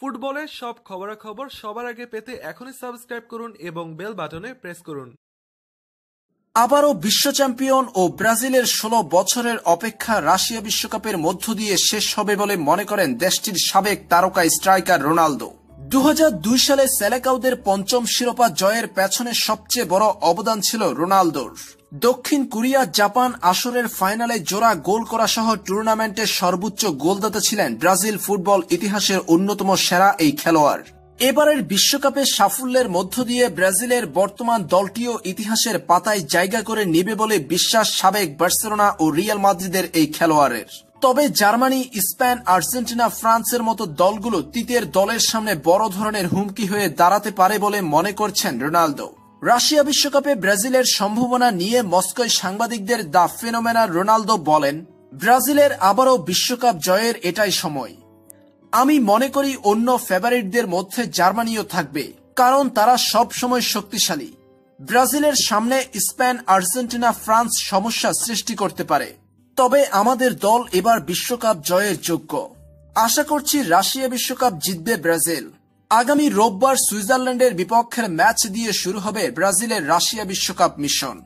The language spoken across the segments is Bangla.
ফুটবলের সব খবরাখবর সবার আগে পেতে এখনই সাবস্ক্রাইব করুন এবং বেল বাটনে প্রেস করুন। আবারও বিশ্ব চ্যাম্পিয়ন ও ব্রাজিলের ষোলো বছরের অপেক্ষা রাশিয়া বিশ্বকাপের মধ্য দিয়ে শেষ হবে বলে মনে করেন দেশটির সাবেক তারকা স্ট্রাইকার রোনালদো। দু হাজার দুই সালে সেলেকাউদের পঞ্চম শিরোপা জয়ের পেছনে সবচেয়ে বড় অবদান ছিল রোনালদোর। দক্ষিণ কোরিয়া, জাপান আসরের ফাইনালে জোড়া গোল করা সহ টুর্নামেন্টের সর্বোচ্চ গোলদাতা ছিলেন ব্রাজিল ফুটবল ইতিহাসের অন্যতম সেরা এই খেলোয়াড়। এবারের বিশ্বকাপে সাফল্যের মধ্য দিয়ে ব্রাজিলের বর্তমান দলটিও ইতিহাসের পাতায় জায়গা করে নেবে বলে বিশ্বাস সাবেক বার্সেলোনা ও রিয়াল মাদ্রিদের এই খেলোয়াড়ের। তবে জার্মানি, স্পেন, আর্জেন্টিনা, ফ্রান্সের মতো দলগুলো তৃতীয় দলের সামনে বড় ধরনের হুমকি হয়ে দাঁড়াতে পারে বলে মনে করছেন রোনালদো। রাশিয়া বিশ্বকাপে ব্রাজিলের সম্ভাবনা নিয়ে মস্কোয় সাংবাদিকদের দ্য ফেনোমেনা রোনালদো বলেন, ব্রাজিলের আবারও বিশ্বকাপ জয়ের এটাই সময়। আমি মনে করি অন্য ফেভারিটদের মধ্যে জার্মানিও থাকবে, কারণ তারা সব সময় শক্তিশালী। ব্রাজিলের সামনে স্পেন, আর্জেন্টিনা, ফ্রান্স সমস্যা সৃষ্টি করতে পারে। তবে আমাদের দল এবার বিশ্বকাপ জয়ের যোগ্য। আশা করছি রাশিয়া বিশ্বকাপ জিতবে ব্রাজিল। আগামী রোববার সুইজারল্যান্ডের বিপক্ষের ম্যাচ দিয়ে শুরু হবে ব্রাজিলের রাশিয়া বিশ্বকাপ মিশন।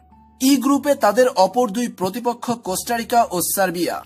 ই গ্রুপে তাদের অপর দুই প্রতিপক্ষ কোস্টারিকা ও সার্বিয়া।